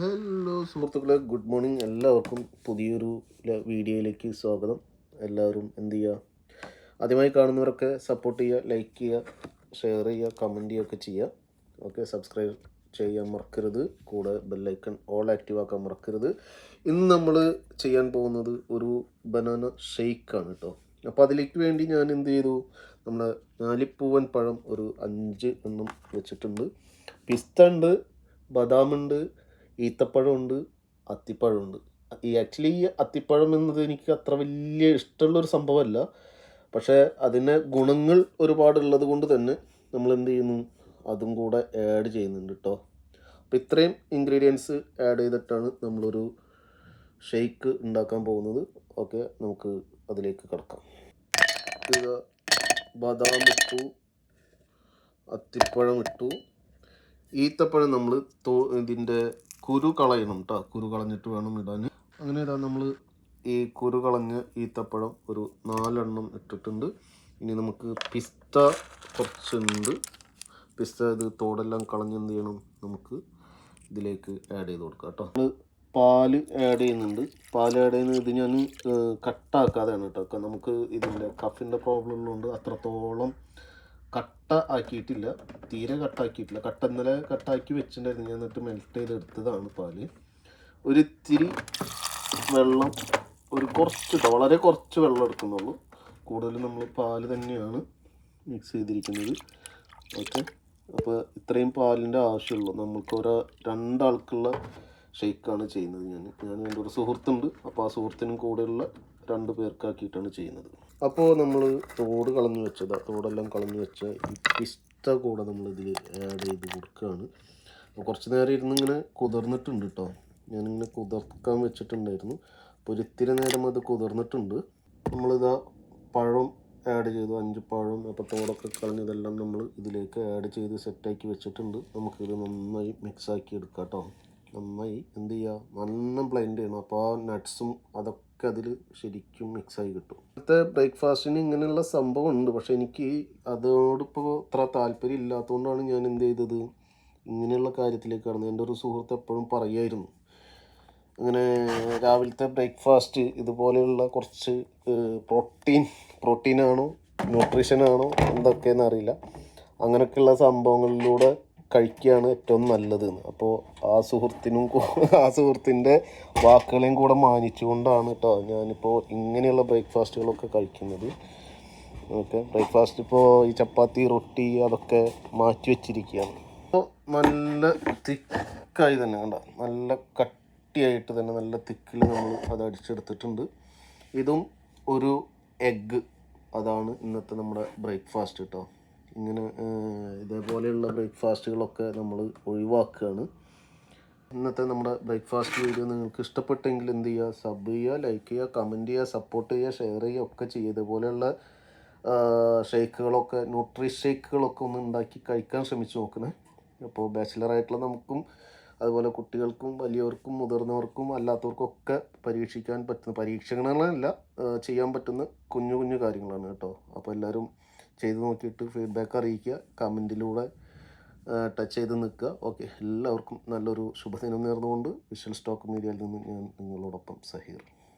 Hello സുഹൃത്തുക്കളെ good morning. എല്ലാവർക്കും പുതിയൊരു വീഡിയോയിലേക്ക് സ്വാഗതം. എല്ലാവരും എന്ത് ചെയ്യുക ആദ്യമായി കാണുന്നവരൊക്കെ സപ്പോർട്ട് ചെയ്യുക ലൈക്ക് ചെയ്യുക ഷെയർ ചെയ്യുക കമന്റ് ചെയ്യുകയൊക്കെ ചെയ്യുക ഓക്കെ സബ്സ്ക്രൈബ് ചെയ്യാൻ മറക്കരുത്. കൂടെ ബെല്ലൈക്കൺ ഓൾ ആക്റ്റീവ് ആക്കാൻ മറക്കരുത്. ഇന്ന് നമ്മൾ ചെയ്യാൻ പോകുന്നത് ഒരു ബനാന ഷെയ്ക്കാണ് കേട്ടോ അപ്പോൾ അതിലേക്ക് വേണ്ടി ഞാൻ എന്ത് ചെയ്തു? നമ്മുടെ ഞാലിപ്പൂവൻ പഴം ഒരു അഞ്ച് എണ്ണം വെച്ചിട്ടുണ്ട്. പിസ്ത ഉണ്ട് ബദാമുണ്ട് ഈത്തപ്പഴമുണ്ട് അത്തിപ്പഴമുണ്ട്. ഈ ആക്ച്വലി ഈ അത്തിപ്പഴം എന്നത് എനിക്ക് അത്ര വലിയ ഇഷ്ടമുള്ളൊരു സംഭവമല്ല. പക്ഷേ അതിന് ഗുണങ്ങൾ ഒരുപാടുള്ളത് കൊണ്ട് തന്നെ നമ്മൾ എന്ത് ചെയ്യുന്നു? അതും കൂടെ ആഡ് ചെയ്യുന്നുണ്ട് കേട്ടോ അപ്പോൾ ഇത്രയും ഇൻഗ്രീഡിയൻസ് ആഡ് ചെയ്തിട്ടാണ് നമ്മളൊരു ഷെയ്ക്ക് ഉണ്ടാക്കാൻ പോകുന്നത്. ഓക്കെ നമുക്ക് അതിലേക്ക് കിടക്കാം. ബദാം ഇട്ടു അത്തിപ്പഴം ഇട്ടു. ഈത്തപ്പഴം നമ്മൾ തോ ഇതിന്റെ കുരു കളയണം കേട്ടോ കുരു കളഞ്ഞിട്ട് വേണം ഇടാൻ അങ്ങനെ ഇതാ നമ്മൾ ഈ കുരു കളഞ്ഞ് ഈത്തപ്പഴം ഒരു നാലെണ്ണം ഇട്ടിട്ടുണ്ട്. ഇനി നമുക്ക് പിസ്ത കുറച്ചുണ്ട്. പിസ്ത ഇത് തോടെല്ലാം കളഞ്ഞ് എന്ത് ചെയ്യണം? നമുക്ക് ഇതിലേക്ക് ആഡ് ചെയ്ത് കൊടുക്കാം കേട്ടോ പാൽ ആഡ് ചെയ്യുന്നുണ്ട്. പാൽ ആഡ് ചെയ്യുന്നത് ഇത് ഞാൻ കട്ടാക്കാതെയാണ് കേട്ടോ നമുക്ക് ഇതിന്റെ കഫിന്റെ പ്രോബ്ലം ഉള്ളതുകൊണ്ട് അത്രത്തോളം കട്ട ആക്കിയിട്ടില്ല. തീരെ കട്ടാക്കിയിട്ടില്ല കട്ട ഇന്നലെ കട്ടാക്കി വെച്ചിട്ടുണ്ടായിരുന്നു. ഞാൻ എന്നിട്ട് മെൽറ്റ് ചെയ്ത് എടുത്തതാണ് പാൽ. ഒരു ഇത്തിരി വെള്ളം ഒരു കുറച്ച് ട്ടോ, വളരെ കുറച്ച് വെള്ളം എടുക്കുന്നുള്ളൂ. കൂടുതലും നമ്മൾ പാൽ തന്നെയാണ് മിക്സ് ചെയ്തിരിക്കുന്നത്. ഓക്കെ അപ്പോൾ ഇത്രയും പാലിന്റെ ആവശ്യമുള്ളൂ. നമുക്ക് ഒരു രണ്ടാൾക്കുള്ള ഷെയ്ക്കാണ് ചെയ്യുന്നത് ഞാൻ ഞാൻ എന്റെ ഒരു സുഹൃത്തുണ്ട്. അപ്പോൾ ആ സുഹൃത്തിനും കൂടെയുള്ള രണ്ട് പേർക്കാക്കിയിട്ടാണ് ചെയ്യുന്നത്. അപ്പോൾ നമ്മൾ തോട് കളഞ്ഞു വെച്ചത്. തോടെല്ലാം കളഞ്ഞു വെച്ച ഈ പിസ്ത കൂടെ നമ്മൾ ആഡ് ചെയ്ത് കൊടുക്കുകയാണ് അപ്പോൾ കുറച്ച് നേരം ഇരുന്ന് ഇങ്ങനെ കുതിർന്നിട്ടുണ്ട് കേട്ടോ ഞാനിങ്ങനെ കുതിർക്കാൻ വെച്ചിട്ടുണ്ടായിരുന്നു. അപ്പോൾ ഒരു ഇത്തിരി നേരം അത് കുതിർന്നിട്ടുണ്ട്. നമ്മളിതാ പഴം ആഡ് ചെയ്തു. അഞ്ച് പഴം അപ്പോൾ തോടൊക്കെ കളഞ്ഞതെല്ലാം നമ്മൾ ഇതിലേക്ക് ആഡ് ചെയ്ത് സെറ്റാക്കി വെച്ചിട്ടുണ്ട്. നമുക്കിത് നന്നായി മിക്സാക്കി എടുക്കാം കേട്ടോ നന്നായി എന്ത് ചെയ്യുക നല്ല ബ്ലെൻഡ് ചെയ്യണം. അപ്പോൾ ആ നട്ട്സും അതൊക്കെ അതിൽ ശരിക്കും മിക്സായി കിട്ടും. ഇന്നത്തെ ബ്രേക്ക്ഫാസ്റ്റിന് ഇങ്ങനെയുള്ള സംഭവം ഉണ്ട് പക്ഷേ എനിക്ക് അതോടിപ്പോൾ അത്ര താല്പര്യം ഇല്ലാത്തതുകൊണ്ടാണ് ഞാൻ എന്ത് ചെയ്തത്? ഇങ്ങനെയുള്ള കാര്യത്തിലേക്ക് കടന്നത്. എന്റെ ഒരു സുഹൃത്ത് എപ്പോഴും പറയുമായിരുന്നു അങ്ങനെ രാവിലത്തെ ബ്രേക്ക്ഫാസ്റ്റ് ഇതുപോലെയുള്ള കുറച്ച് പ്രോട്ടീൻ പ്രോട്ടീനാണോ ന്യൂട്രീഷനാണോ എന്തൊക്കെയെന്ന് അറിയില്ല. അങ്ങനെയൊക്കെയുള്ള സംഭവങ്ങളിലൂടെ കഴിക്കുകയാണ് ഏറ്റവും നല്ലത് അപ്പോൾ ആ സുഹൃത്തിനും ആ സുഹൃത്തിന്റെ വാക്കുകളെയും കൂടെ മാനിച്ചുകൊണ്ടാണ് കേട്ടോ ഞാനിപ്പോൾ ഇങ്ങനെയുള്ള ബ്രേക്ക്ഫാസ്റ്റുകളൊക്കെ കഴിക്കുന്നത്. ഓക്കെ ബ്രേക്ക്ഫാസ്റ്റ് ഇപ്പോൾ ഈ ചപ്പാത്തി റൊട്ടി അതൊക്കെ മാറ്റി വെച്ചിരിക്കുകയാണ്. അപ്പോൾ നല്ല തിക്കായി തന്നെ കണ്ട? നല്ല കട്ടിയായിട്ട് തന്നെ നല്ല തിക്കിൽ നമ്മൾ അത് അടിച്ചെടുത്തിട്ടുണ്ട്. ഇതും ഒരു എഗ്ഗ്. അതാണ് ഇന്നത്തെ നമ്മുടെ ബ്രേക്ക്ഫാസ്റ്റ് കേട്ടോ ഇങ്ങനെ ഇതേപോലെയുള്ള ബ്രേക്ക്ഫാസ്റ്റുകളൊക്കെ നമ്മൾ ഒഴിവാക്കുകയാണ് ഇന്നത്തെ നമ്മുടെ ബ്രേക്ക്ഫാസ്റ്റ് വീഡിയോ നിങ്ങൾക്ക് ഇഷ്ടപ്പെട്ടെങ്കിൽ എന്ത് ചെയ്യുക? സബ് ചെയ്യുക ലൈക്ക് ചെയ്യുക കമന്റ് ചെയ്യുക സപ്പോർട്ട് ചെയ്യുക ഷെയർ ചെയ്യുക ഒക്കെ ചെയ്യുക. ഇതേപോലെയുള്ള ഷേക്കുകളൊക്കെ ന്യൂട്രി ഷേക്കുകളൊക്കെ ഒന്ന് ഉണ്ടാക്കി കഴിക്കാൻ ശ്രമിച്ചു നോക്കണേ അപ്പോൾ ബാച്ചിലറായിട്ടുള്ള നമുക്കും അതുപോലെ കുട്ടികൾക്കും വലിയവർക്കും മുതിർന്നവർക്കും അല്ലാത്തവർക്കും ഒക്കെ പരീക്ഷിക്കാൻ പറ്റുന്ന പരീക്ഷണങ്ങളല്ല ചെയ്യാൻ പറ്റുന്ന കുഞ്ഞു കുഞ്ഞു കാര്യങ്ങളാണ് കേട്ടോ. അപ്പോൾ എല്ലാവരും ചെയ്ത് നോക്കിയിട്ട് ഫീഡ്ബാക്ക് അറിയിക്കുക കമന്റിലൂടെ ടച്ച് ചെയ്ത് നിൽക്കുക. ഓക്കെ എല്ലാവർക്കും നല്ലൊരു ശുഭദിനം നേർന്നുകൊണ്ട് വിഷ്വൽ സ്റ്റോക്ക് മീഡിയയിൽ നിന്ന് ഞാൻ നിങ്ങളോടൊപ്പം സഹീർ.